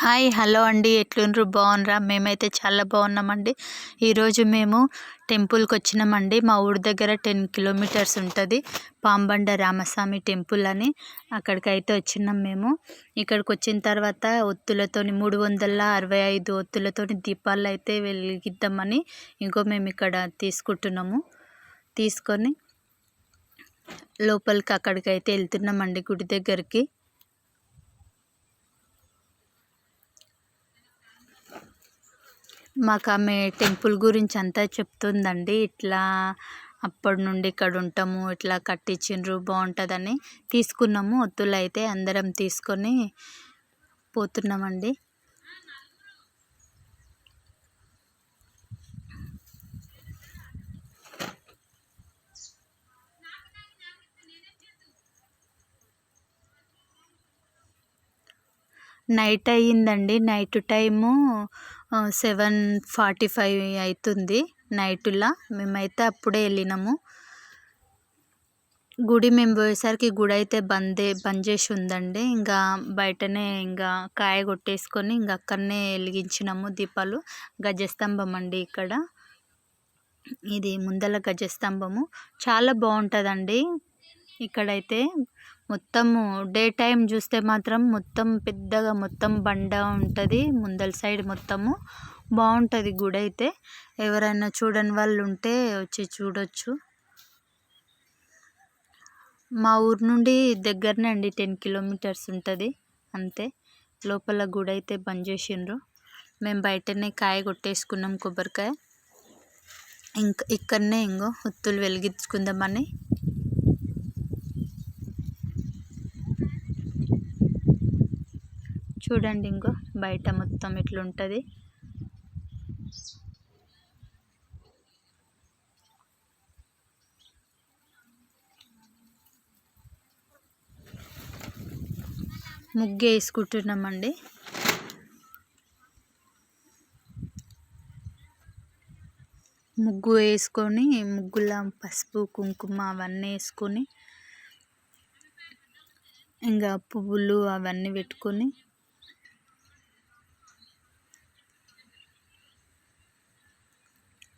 Hi hello అండి. ఎట్లుండ్రు? బాగున్నారా మేమైతే చాలా బాగున్నామండి. ఈరోజు మేము టెంపుల్కి వచ్చినామండి. మా ఊరి దగ్గర టెన్ కిలోమీటర్స్ ఉంటుంది. పాంబండ రామస్వామి టెంపుల్ అని అక్కడికైతే వచ్చినాం మేము. ఇక్కడికి వచ్చిన తర్వాత ఒత్తులతోని మూడు వందల అరవై ఐదు ఒత్తులతోని దీపాలు అయితే వెలిగిద్దామని ఇంకో మేము ఇక్కడ తీసుకుంటున్నాము. తీసుకొని లోపలికి అక్కడికైతే వెళ్తున్నామండి గుడి దగ్గరికి. మాకు ఆమె టెంపుల్ గురించి అంతా చెప్తుందండి. ఇట్లా అప్పటి నుండి ఇక్కడ ఉంటాము ఇట్లా కట్టించిండ్రు బాగుంటుందని తీసుకున్నాము. ఒత్తులు అయితే అందరం తీసుకొని పోతున్నామండి. నైట్ అయ్యిందండి. Night time seven forty five అవుతుంది నైట్లో. మేమైతే అప్పుడే వెళ్ళినాము. గుడి మేము పోయేసరికి గుడి అయితే బందే బంద్ చేసి ఉందండి. ఇంకా బయటనే ఇంకా కాయ కొట్టేసుకొని ఇంకా అక్కడనే వెలిగించినాము దీపాలు. గజస్తంభం అండి ఇక్కడ. ఇది ముందల గజస్తంభము. చాలా బాగుంటుందండి. ఇక్కడైతే మొత్తము డే టైం చూస్తే మాత్రం మొత్తం పెద్దగా మొత్తం బండ ఉంటుంది. ముందల సైడ్ మొత్తము బాగుంటుంది గుడి అయితే. ఎవరైనా చూడని వాళ్ళు ఉంటే వచ్చి చూడొచ్చు. మా ఊరు నుండి దగ్గరనే అండి టెన్ కిలోమీటర్స్ ఉంటుంది. అంతే. లోపల గుడి అయితే బంద్ చేసిండ్రు. మేము బయటనే కాయ కొట్టేసుకున్నాం కొబ్బరికాయ. ఇంకా ఇక్కడనే ఇంకో ఒత్తులు వెలిగించుకుందామని. చూడండి ఇంకో బయట మొత్తం ఇట్లుంటుంది ముగ్గు వేసుకుంటున్నామండి. ముగ్గు వేసుకొని ముగ్గుల పసుపు కుంకుమ అవన్నీ వేసుకొని ఇంకా పువ్వులు అవన్నీ పెట్టుకొని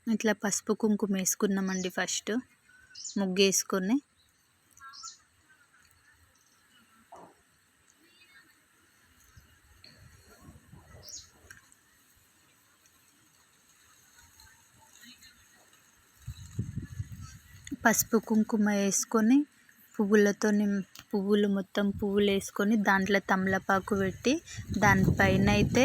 ఇట్లా పసుపు కుంకుమ వేసుకున్నామండి ఫస్ట్ ముగ్గు వేసుకొని పసుపు కుంకుమ వేసుకొని పువ్వులతో పువ్వులు మొత్తం పువ్వులు వేసుకొని దాంట్లో తమలపాకు పెట్టి దానిపైన అయితే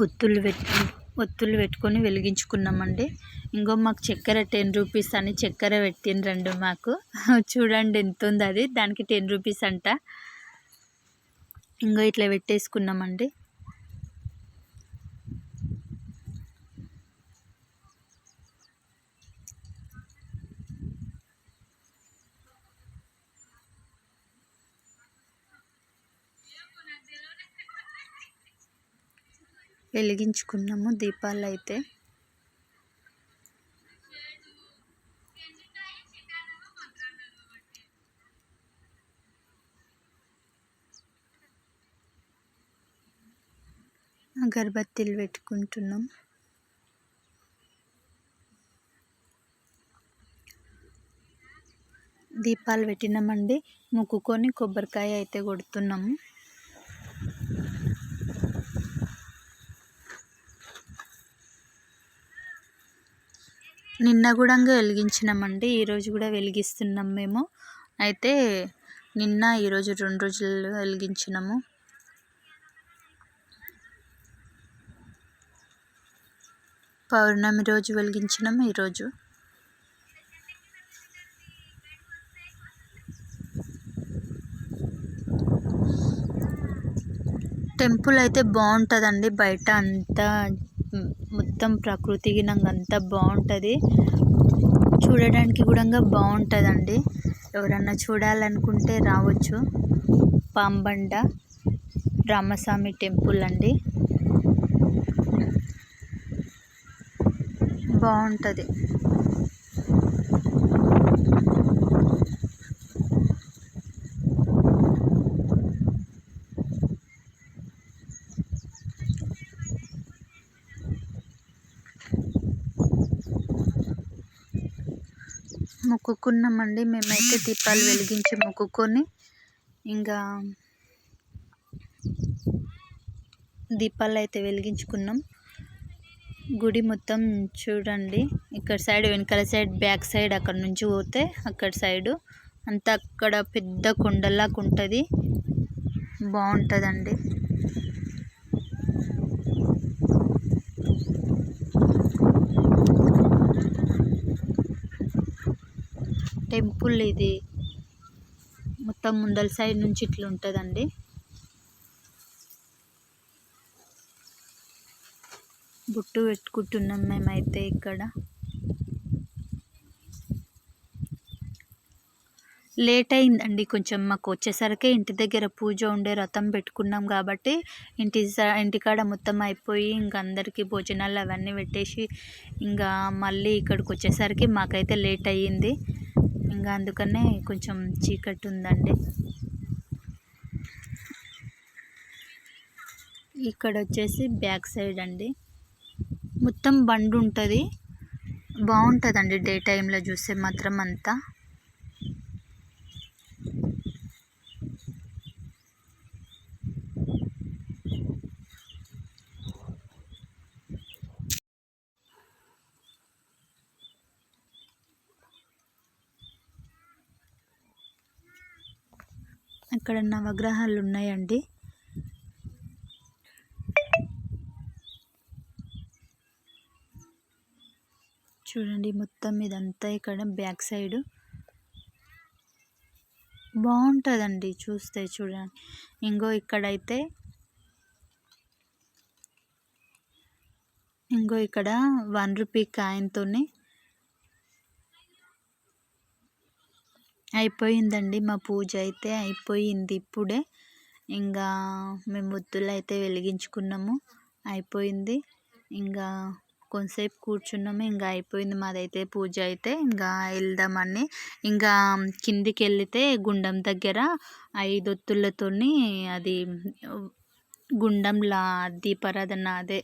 ఒత్తులు పెట్టి ఒత్తులు పెట్టుకొని వెలిగించుకున్నామండి. ఇంకో మాకు చక్కెర టెన్ రూపీస్ అని చక్కెర పెట్టిండ్రండి మాకు. చూడండి ఎంత ఉంది అది దానికి టెన్ రూపీస్ అంట. ఇంకో ఇట్లా పెట్టేసుకున్నామండి. వెలిగించుకున్నాము దీపాలు అయితే అగరబత్తీలు పెట్టుకుంటున్నాం. దీపాలు పెట్టినామండి. మొక్కుకొని కొబ్బరికాయ అయితే కొడుతున్నాము. నిన్న కూడా వెలిగించినామండి. ఈరోజు కూడా వెలిగిస్తున్నాం మేము. అయితే నిన్న ఈరోజు రెండు రోజులు వెలిగించినాము. పౌర్ణమి రోజు వెలిగించినాము ఈరోజు టెంపుల్ అయితే బాగుంటుందండి బయట అంతా మొత్తం ప్రకృతి అంతా బాగుంటుంది. చూడడానికి కూడా బాగుంటుందండి. ఎవరన్నా చూడాలనుకుంటే రావచ్చు. పాంబండ రామస్వామి టెంపుల్ అండి. బాగుంటుంది. మొక్కుకున్నామండి. మేమైతే దీపాలు వెలిగించి మొక్కుకొని ఇంకా దీపాలు అయితే వెలిగించుకున్నాం. గుడి మొత్తం చూడండి. ఇక్కడ సైడ్ వెనకాల సైడ్ బ్యాక్ సైడ్ అక్కడ నుంచి పోతే అక్కడ సైడు అంతా అక్కడ పెద్ద కొండలాగా ఉంటుంది. బాగుంటుందండి. టెంపుల్ ఇది. మొత్తం ముందల సైడ్ నుంచి ఇట్లా ఉంటుందండి. బుట్టు పెట్టుకుంటున్నాం మేమైతే ఇక్కడ. లేట్ అయిందండి కొంచెం. మాకు వచ్చేసరికి ఇంటి దగ్గర పూజ ఉండే రథం పెట్టుకున్నాం కాబట్టి ఇంటి ఇంటికాడ మొత్తం అయిపోయి ఇంకా అందరికీ భోజనాలు అవన్నీ పెట్టేసి ఇంకా మళ్ళీ ఇక్కడికి వచ్చేసరికి మాకైతే లేట్ అయ్యింది. ఇంకా అందుకనే కొంచెం చీకటి ఉందండి ఇక్కడ వచ్చేసి బ్యాక్ సైడ్ అండి మొత్తం బండి ఉంటుంది బాగుంటుందండి డే టైంలో చూస్తే మాత్రం అంతా. ఇక్కడ నవగ్రహాలు ఉన్నాయండి చూడండి మొత్తం ఇదంతా ఇక్కడ బ్యాక్ సైడ్. బాగుంటుందండి చూస్తే చూడండి. ఇంకో ఇక్కడైతే ఇంకో ఇక్కడ వన్ రూపీ కాయిన్తో అయిపోయిందండి. మా పూజ అయితే అయిపోయింది ఇప్పుడే. ఇంకా మేము ఒత్తులు అయితే వెలిగించుకున్నాము. అయిపోయింది. ఇంకా కొంతసేపు కూర్చున్నాము. ఇంకా అయిపోయింది మాదైతే పూజ అయితే. ఇంకా వెళ్దామని ఇంకా కిందికి వెళితే గుండం దగ్గర ఐదు అది గుండంలా దీపారాధన అదే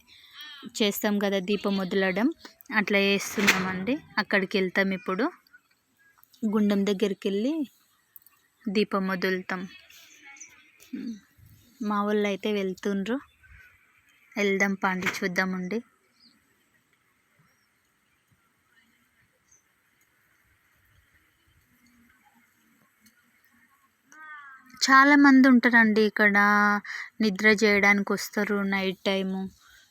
చేస్తాం కదా దీపం వదలడం అట్లా చేస్తున్నామండి. అక్కడికి వెళ్తాం ఇప్పుడు. గుండం దగ్గరికి వెళ్ళి దీపం వదులుతాం మా వాళ్ళు అయితే వెళ్తుండ్రు. వెళ్దాం పండి చూద్దామండి. చాలామంది ఉంటారండి ఇక్కడ. నిద్ర చేయడానికి వస్తారు నైట్ టైము.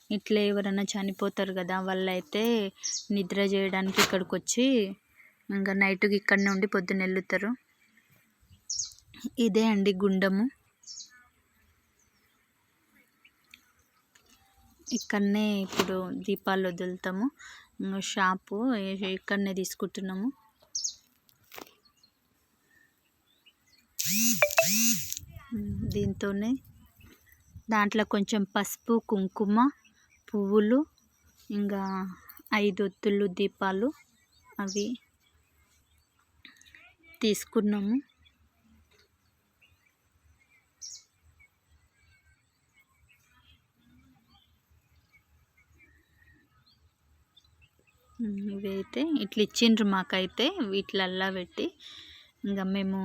ఇట్లా ఎవరైనా చనిపోతారు కదా వాళ్ళైతే నిద్ర చేయడానికి ఇక్కడికి వచ్చి ఇంకా నైట్కి ఇక్కడనే ఉండి పొద్దున్న వెళ్తారు ఇదే అండి గుండము. ఇక్కడనే ఇప్పుడు దీపాలు వదులుతాము. షాపు ఇక్కడనే తీసుకుంటున్నాము. దీంతోనే దాంట్లో కొంచెం పసుపు కుంకుమ పువ్వులు ఇంకా ఐదు ఒత్తులు దీపాలు అవి తీసుకున్నాము. ఇవైతే ఇట్లా ఇచ్చిండ్రు మాకైతే వీటిలల్లా పెట్టి. ఇంకా మేము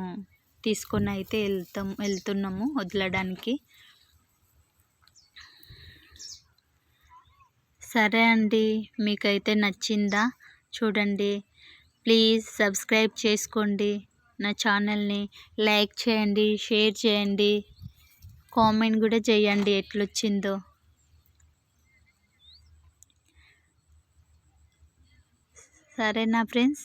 తీసుకొని అయితే వెళ్తాం వెళ్తున్నాము వదలడానికి. సరే అండి మీకైతే నచ్చిందా? చూడండి ప్లీజ్ సబ్స్క్రైబ్ చేసుకోండి. నా ఛానల్ని లైక్ చేయండి షేర్ చేయండి కామెంట్ కూడా చేయండి ఎట్లొచ్చిందో. సరేనా ఫ్రెండ్స్?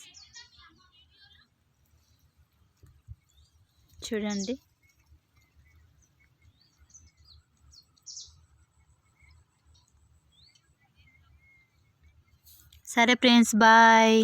చూడండి. సరే ఫ్రెండ్స్ బాయ్.